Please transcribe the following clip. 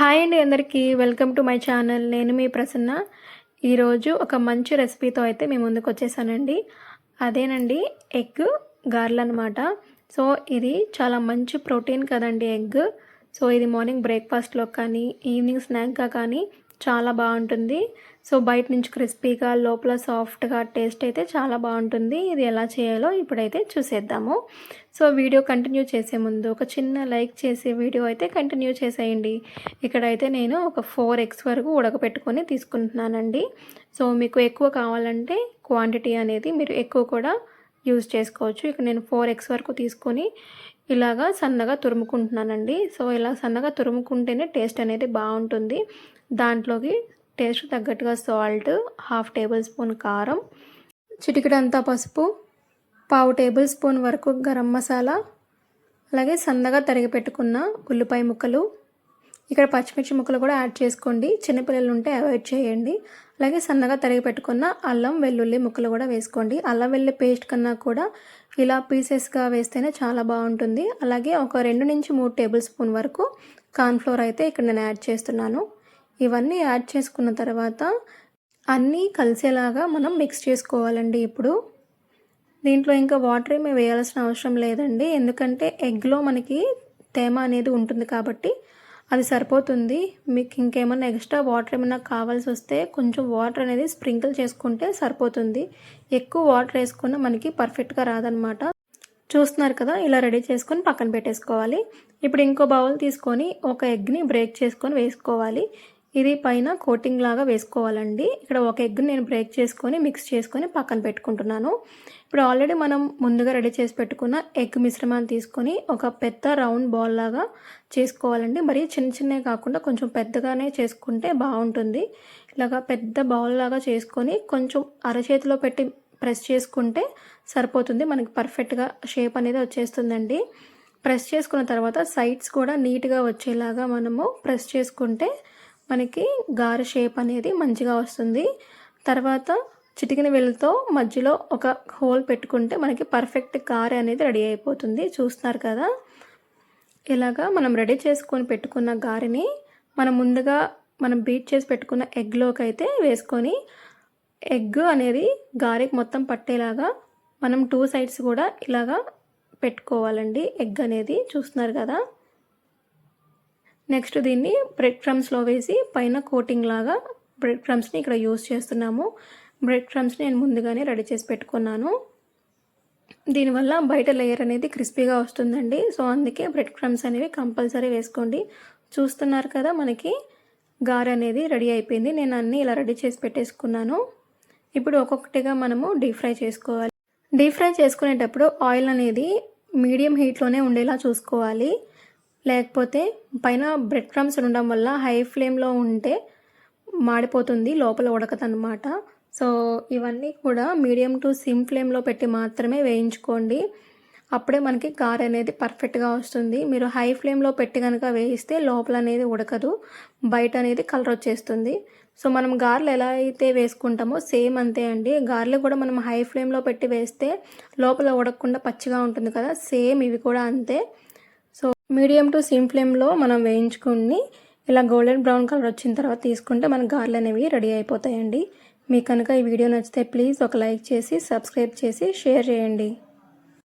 Hi అండి అందరికీ. Welcome to my channel. నేను మీ ప్రసన్న. ఈరోజు ఒక మంచి రెసిపీతో అయితే మేము ముందుకు వచ్చేసానండి. అదేనండి ఎగ్ గార్ల్ అనమాట సో ఇది చాలా మంచి ప్రోటీన్ కదండి ఎగ్. సో ఇది మార్నింగ్ బ్రేక్ఫాస్ట్లో కానీ ఈవినింగ్ స్నాక్గా కానీ చాలా బాగుంటుంది. సో బయట నుంచి క్రిస్పీగా లోపల సాఫ్ట్గా టేస్ట్ అయితే చాలా బాగుంటుంది. ఇది ఎలా చేయాలో ఇప్పుడైతే చూసేద్దాము. సో వీడియో కంటిన్యూ చేసే ముందు ఒక చిన్న లైక్ చేసి వీడియో అయితే కంటిన్యూ చేసేయండి. ఇక్కడైతే నేను ఒక ఫోర్ ఎగ్స్ వరకు ఉడకపెట్టుకొని తీసుకుంటున్నానండి. సో మీకు ఎక్కువ కావాలంటే క్వాంటిటీ అనేది మీరు ఎక్కువ కూడా యూజ్ చేసుకోవచ్చు. ఇక్కడ నేను ఫోర్ ఎగ్స్ వరకు తీసుకొని ఇలాగా సన్నగా తురుముకుంటున్నానండి. సో ఇలా సన్నగా తురుముకుంటేనే టేస్ట్ అనేది బాగుంటుంది. దాంట్లోకి టేస్ట్ తగ్గట్టుగా సాల్ట్ హాఫ్ టేబుల్ స్పూన్ కారం చిటికడంతా పసుపు పావు టేబుల్ స్పూన్ వరకు గరం మసాలా అలాగే సన్నగా తరిగి పెట్టుకున్న ఉల్లిపాయ ముక్కలు. ఇక్కడ పచ్చిమిర్చి ముక్కలు కూడా యాడ్ చేసుకోండి. చిన్నపిల్లలు ఉంటే అవాయిడ్ చేయండి. అలాగే సన్నగా తరిగి పెట్టుకున్న అల్లం వెల్లుల్లి ముక్కలు కూడా వేసుకోండి. అల్లం వెల్లుల్లి పేస్ట్ కన్నా కూడా ఇలా పీసెస్గా వేస్తేనే చాలా బాగుంటుంది. అలాగే ఒక రెండు నుంచి మూడు టేబుల్ స్పూన్ వరకు కార్న్ఫ్లోర్ అయితే ఇక్కడ నేను యాడ్ చేస్తున్నాను. ఇవన్నీ యాడ్ చేసుకున్న తర్వాత అన్నీ కలిసేలాగా మనం మిక్స్ చేసుకోవాలండి ఇప్పుడు. దీంట్లో ఇంకా వాటర్ ఏమీ వేయాల్సిన అవసరం లేదండి. ఎందుకంటే ఎగ్లో మనకి తేమ అనేది ఉంటుంది కాబట్టి అది సరిపోతుంది. మీకు ఇంకేమైనా ఎక్స్ట్రా వాటర్ ఏమైనా కావాల్సి వస్తే కొంచెం వాటర్ అనేది స్ప్రింకిల్ చేసుకుంటే సరిపోతుంది. ఎక్కువ వాటర్ వేసుకున్న మనకి పర్ఫెక్ట్గా రాదనమాట చూస్తున్నారు కదా ఇలా రెడీ చేసుకొని పక్కన పెట్టేసుకోవాలి. ఇప్పుడు ఇంకో బౌల్ తీసుకొని ఒక ఎగ్ని బ్రేక్ చేసుకొని వేసుకోవాలి. ఇది పైన కోటింగ్ లాగా వేసుకోవాలండి. ఇక్కడ ఒక ఎగ్ నేను బ్రేక్ చేసుకొని మిక్స్ చేసుకొని పక్కన పెట్టుకుంటున్నాను. ఇప్పుడు ఆల్రెడీ మనం ముందుగా రెడీ చేసి పెట్టుకున్న ఎగ్ మిశ్రమాన్ని తీసుకొని ఒక పెద్ద రౌండ్ బాల్ లాగా చేసుకోవాలండి. మరి చిన్న చిన్నవి కాకుండా కొంచెం పెద్దగానే చేసుకుంటే బాగుంటుంది. ఇలాగా పెద్ద బౌల్ లాగా చేసుకొని కొంచెం అరచేతిలో పెట్టి ప్రెస్ చేసుకుంటే సరిపోతుంది. మనకి పర్ఫెక్ట్గా షేప్ అనేది వచ్చేస్తుందండి. ప్రెస్ చేసుకున్న తర్వాత సైడ్స్ కూడా నీట్గా వచ్చేలాగా మనము ప్రెస్ చేసుకుంటే మనకి గారె షేప్ అనేది మంచిగా వస్తుంది. తర్వాత చిటికిన వెళ్ళతో మధ్యలో ఒక హోల్ పెట్టుకుంటే మనకి పర్ఫెక్ట్ గారె అనేది రెడీ అయిపోతుంది. చూస్తున్నారు కదా? ఇలాగా మనం రెడీ చేసుకొని పెట్టుకున్న గారెని మనం ముందుగా మనం బీట్ చేసి పెట్టుకున్న ఎగ్లోకి అయితే వేసుకొని ఎగ్ అనేది గారెకి మొత్తం పట్టేలాగా మనం టూ సైడ్స్ కూడా ఇలాగా పెట్టుకోవాలండి. ఎగ్ అనేది చూస్తున్నారు కదా? నెక్స్ట్ దీన్ని బ్రెడ్ క్రమ్స్లో వేసి పైన కోటింగ్ లాగా బ్రెడ్ క్రమ్స్ని ఇక్కడ యూస్ చేస్తున్నాము. బ్రెడ్ క్రమ్స్ని నేను ముందుగానే రెడీ చేసి పెట్టుకున్నాను. దీనివల్ల బయట లేయర్ అనేది క్రిస్పీగా వస్తుందండి. సో అందుకే బ్రెడ్ క్రమ్స్ అనేవి కంపల్సరీ వేసుకోండి. చూస్తున్నారు కదా మనకి గారె అనేది రెడీ అయిపోయింది. నేను అన్నీ ఇలా రెడీ చేసి పెట్టేసుకున్నాను. ఇప్పుడు ఒక్కొక్కటిగా మనము డీప్ ఫ్రై చేసుకోవాలి. డీప్ ఫ్రై చేసుకునేటప్పుడు ఆయిల్ అనేది మీడియం హీట్లోనే ఉండేలా చూసుకోవాలి. లేకపోతే పైన బ్రెడ్ క్రమ్స్ ఉండడం వల్ల హై ఫ్లేమ్లో ఉంటే మాడిపోతుంది లోపల ఉడకదనమాట సో ఇవన్నీ కూడా మీడియం టు సిమ్ ఫ్లేమ్లో పెట్టి మాత్రమే వేయించుకోండి. అప్పుడే మనకి కార్ అనేది పర్ఫెక్ట్గా వస్తుంది. మీరు హై ఫ్లేమ్లో పెట్టి కనుక వేయిస్తే లోపల అనేది ఉడకదు బయట అనేది కలర్ వచ్చేస్తుంది. సో మనం గార్లు ఎలా అయితే వేసుకుంటామో సేమ్ అంతే అండి. గార్లు కూడా మనం హై ఫ్లేమ్లో పెట్టి వేస్తే లోపల ఉడకకుండా పచ్చిగా ఉంటుంది కదా సేమ్ ఇవి కూడా అంతే. మీడియం టు సిమ్ ఫ్లేమ్లో మనం వేయించుకుని ఇలా గోల్డెన్ బ్రౌన్ కలర్ వచ్చిన తర్వాత తీసుకుంటే మన గార్లు అనేవి రెడీ అయిపోతాయండి. మీకు కనుక ఈ వీడియో నచ్చితే ప్లీజ్ ఒక లైక్ చేసి సబ్స్క్రైబ్ చేసి షేర్ చేయండి.